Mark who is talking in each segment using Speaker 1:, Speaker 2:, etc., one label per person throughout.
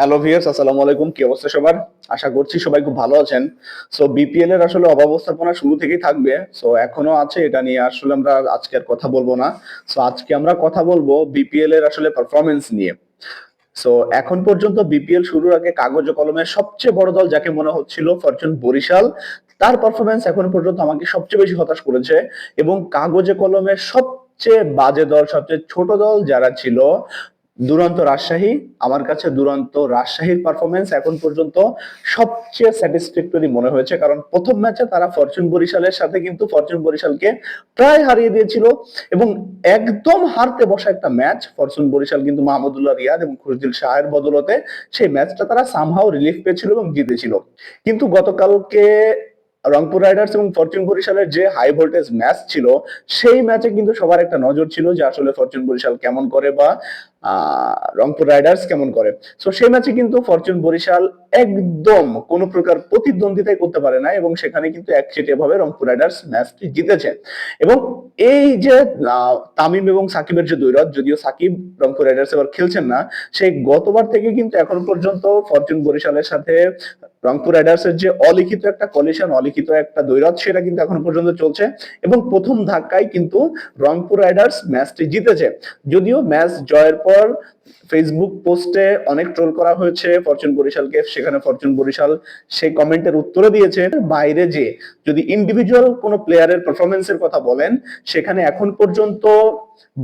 Speaker 1: Hello viewers আসসালামু আলাইকুম। কি অবস্থা সবার? আশা করছি সবাই খুব ভালো আছেন। সো বিপিএল এর আসলে অব্যবস্থাপনা শুরু থেকেই থাকবে। সো এখনও আছে, এটা নিয়ে আসলে আমরা আজকে আর কথা বলব না। সো আজকে আমরা কথা বলব বিপিএল এর আসলে পারফরমেন্স নিয়ে। সো এখন পর্যন্ত বিপিএল শুরুর আগে কাগজ ও কলমের সবচেয়ে বড় দল যাকে মনে হচ্ছিল ফরচুন বরিশাল, তার পারফরমেন্স এখন পর্যন্ত আমাকে সবচেয়ে বেশি হতাশ করেছে এবং কাগজে কলমের সবচেয়ে বাজে দল, সবচেয়ে ছোট দল যারা ছিল দুরন্ত রাজশাহী, আমার কাছে দুরন্ত রাজশাহীর পারফরমেন্স এখন পর্যন্ত সবচেয়ে স্যাটিসফ্যাক্টরি মনে হয়েছে। কারণ প্রথম ম্যাচে তারা ফরচুন বরিশালের সাথে কিন্তু ফরচুন বরিশালকে প্রায় হারিয়ে দিয়েছিল এবং একদম হারতে বসা একটা ম্যাচ ফরচুন বরিশাল কিন্তু মাহমুদুল্লাহ রিয়াদ এবং খুরদিল শাহের বদলতে সেই ম্যাচটা তারা সামহাও রিলিফ পেয়েছিল এবং জিতেছিল। কিন্তু গতকালকে রংপুর রাইডার্স এবং ফরচুন বরিশালের যে হাই ভোল্টেজ ম্যাচ ছিল, সেই ম্যাচে কিন্তু সবার একটা নজর ছিল যে আসলে ফরচুন বরিশাল কেমন করে বা রংপুর রাইডার্স কেমন করে? সো সেই ম্যাচে কিন্তু ফরচুন বরিশাল একদম কোনো প্রকার প্রতিদ্বন্দ্বিতাই করতে পারে না এবং সেখানে কিন্তু একচেটিয়া ভাবে রংপুর রাইডার্স ম্যাচটি জিতেছে। এবং এই যে তামিম এবং সাকিবের যে দৈরত যদিও সাকিব রংপুর রাইডার্স এবার খেলছেন না সেই গতবার থেকে কিন্তু এখন পর্যন্ত ফরচুন বরিশালের সাথে রংপুর রাইডার্স এর যে অলিখিত একটা কলিশন অলিখিত একটা দৈরত সেটা কিন্তু এখন পর্যন্ত চলছে এবং প্রথম ধাক্কায় কিন্তু রংপুর রাইডার্স ম্যাচটি জিতেছে। যদিও ম্যাচ জয়ের পর ফেসবুক পোস্টে অনেক ট্রোল করা হয়েছে ফরচুন বরিশালকে, সেখানে ফরচুন বরিশাল সেই কমেন্টের উত্তরে দিয়েছে, বাইরে যে, যদি ইন্ডিভিজুয়াল কোনো প্লেয়ারের পারফরমেন্সের কথা বলেন, সেখানে এখন পর্যন্ত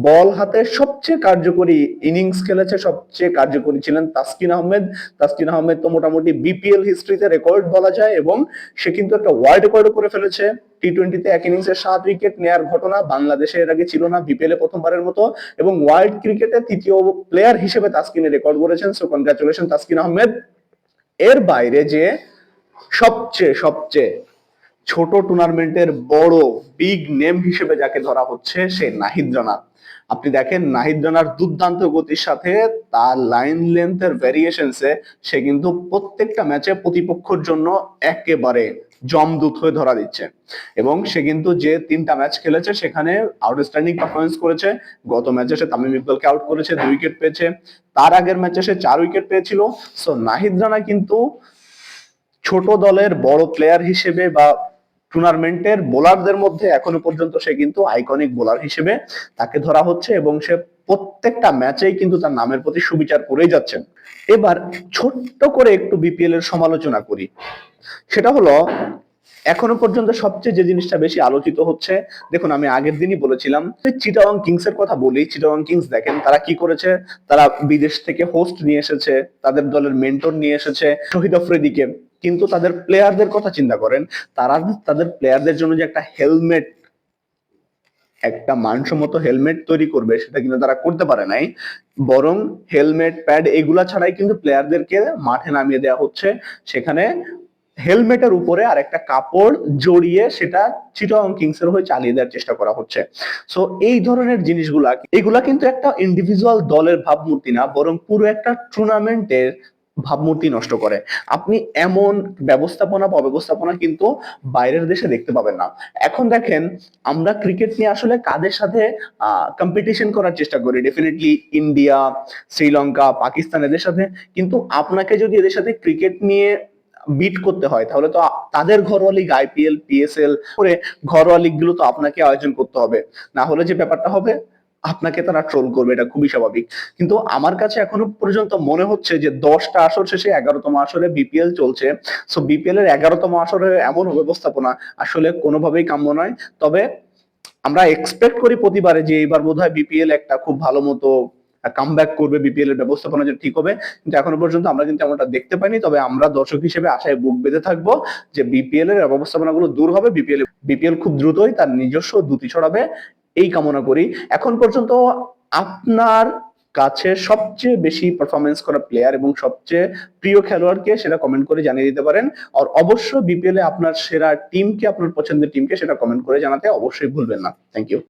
Speaker 1: বল হাতে সবচেয়ে কার্যকরী ইনিংস খেলেছে, সবচেয়ে কার্যকরী ছিলেন তাসকিন আহমেদ। তাসকিন আহমেদ তো মোটামুটি বিপিএল হিস্ট্রিতে রেকর্ড বলা যায় এবং সে কিন্তু একটা ওয়ার্ল্ড রেকর্ড করে ফেলেছে। টি টোয়েন্টিতে এক ইনিংসে সাত উইকেট নেয়ার ঘটনা বাংলাদেশে এর আগে ছিল না বিপিএল এ প্রথমবারের মতো এবং ওয়ার্ল্ড ক্রিকেটে তৃতীয় প্লেয়ার হিসেবে তাসকিনের রেকর্ড করেছেন সো কনগ্রাচুলেশন তাসকিন আহমেদ। এর বাইরে যে সবচেয়ে সবচেয়ে ছোট টুর্নামেন্টের বড় বিগ নেম হিসেবে যাকে ধরা হচ্ছে সে নাহিদ রানা আপনি দেখেন, নাহিদ রানার দুর্দান্ত গতির সাথে তার লাইন লেন্থের ভ্যারিয়েশনসে সে কিন্তু প্রত্যেকটা ম্যাচে প্রতিপক্ষের জন্য একেবারে জমদূত হয়ে ধরা দিচ্ছে। এবং সে কিন্তু যে তিনটা ম্যাচ খেলেছে, সেখানে আউটস্ট্যান্ডিং পারফরমেন্স করেছে। গত ম্যাচে সে তামিম ইকবালকে আউট করেছে, দুই উইকেট পেয়েছে। তার আগের ম্যাচে সে চার উইকেট পেয়েছিল। সো নাহিদ রানা কিন্তু ছোট দলের বড় প্লেয়ার হিসেবে বা টুর্নামেন্টের বোলারদের মধ্যে এখনও পর্যন্ত সে কিন্তু আইকনিক বোলার হিসেবে তাকে ধরা হচ্ছে এবং সে প্রত্যেকটা ম্যাচেই কিন্তু তার নামের প্রতি সুবিচার করেই যাচ্ছেন। এবার ছোট্ট করে একটু বিপিএল এর সমালোচনা করি। সেটা হলো, এখনও পর্যন্ত সবচেয়ে যে জিনিসটা বেশি আলোচিত হচ্ছে, দেখুন আমি আগের দিনই বলেছিলাম চিটাওয়াং কিংস এর কথা বলি চিটাওয়াং কিংস দেখেন তারা কি করেছে? তারা বিদেশ থেকে হোস্ট নিয়ে এসেছে, তাদের দলের মেন্টর নিয়ে এসেছে, শহীদ আফ্রিদিকে কিন্তু তাদের প্লেয়ারদের কথা চিন্তা করেন, তারা তাদের প্লেয়ারদের জন্য যে একটা হেলমেট একটা মানসম্মত হেলমেট তৈরি করবে, সেটা কিন্তু তারা করতে পারে নাই। বরং হেলমেট প্যাড এগুলা ছাড়াই কিন্তু প্লেয়ারদেরকে মাঠে নামিয়ে দেওয়া হচ্ছে। সেখানে হেলমেটের উপরে আর একটা কাপড় জড়িয়ে সেটা চিটাং কিংস এর হয়ে চালিয়ে দেওয়ার চেষ্টা করা হচ্ছে। সো এই ধরনের জিনিসগুলা, এগুলা কিন্তু একটা ইন্ডিভিজুয়াল দলের ভাবমূর্তি না, বরং পুরো একটা টুর্নামেন্টের ভাবমূর্তি নষ্ট করে। আপনি এমন ব্যবস্থাপনা বা অব্যবস্থাপনা কিন্তু বাইরের দেশে দেখতে পাবেন না। এখন দেখেন, আমরা ক্রিকেট নিয়ে আসলে কাদের সাথে কম্পিটিশন করার চেষ্টা করি? ডেফিনেটলি ইন্ডিয়া শ্রীলঙ্কা পাকিস্তান এদের সাথে। কিন্তু আপনাকে যদি এদের সাথে ক্রিকেট নিয়ে বিট করতে হয়, তাহলে তো তাদের ঘরোয়া লিগ আইপিএল পিএসএল করে ঘরোয়া লিগগুলো তো আপনাকে আয়োজন করতে হবে। না হলে যে ব্যাপারটা হবে আপনাকে তারা ট্রোল করবে, এটা খুবই স্বাভাবিক। কিন্তু আমার কাছে এখনও পর্যন্ত মনে হচ্ছে যে দশটা আসর শেষে এগারোতম আসরে বিপিএল চলছে। সো বিপিএল এর এগারোতম আসরে এমন ব্যবস্থাপনা আসলে কোনোভাবেই কাম্য নয়। তবে আমরা এক্সপেক্ট করি প্রতিবারে যে এইবার বোধহয় বিপিএল একটা খুব ভালো মতো কাম ব্যাক করবে বিপিএল এর ব্যবস্থাপনা যে ঠিক হবে। কিন্তু এখনও পর্যন্ত আমরা কিন্তু এমনটা দেখতে পাইনি। তবে আমরা দর্শক হিসেবে আশায় বুক বেঁধে থাকব যে বিপিএল এর ব্যবস্থাপনাগুলো দূর হবে। বিপিএল বিপিএল খুব দ্রুতই তার নিজস্ব দুটি ছড়াবে। এই কামনা করি। এখন পর্যন্ত আপনার কাছে সবচেয়ে বেশি পারফরমেন্স করা প্লেয়ার এবং সবচেয়ে প্রিয় খেলোয়াড়কে সেটা কমেন্ট করে জানিয়ে দিতে পারেন। আর অবশ্যই বিপিএল এ আপনার সেরা টিমকে আপনার পছন্দের টিমকে সেটা কমেন্ট করে জানাতে অবশ্যই ভুলবেন না। Thank you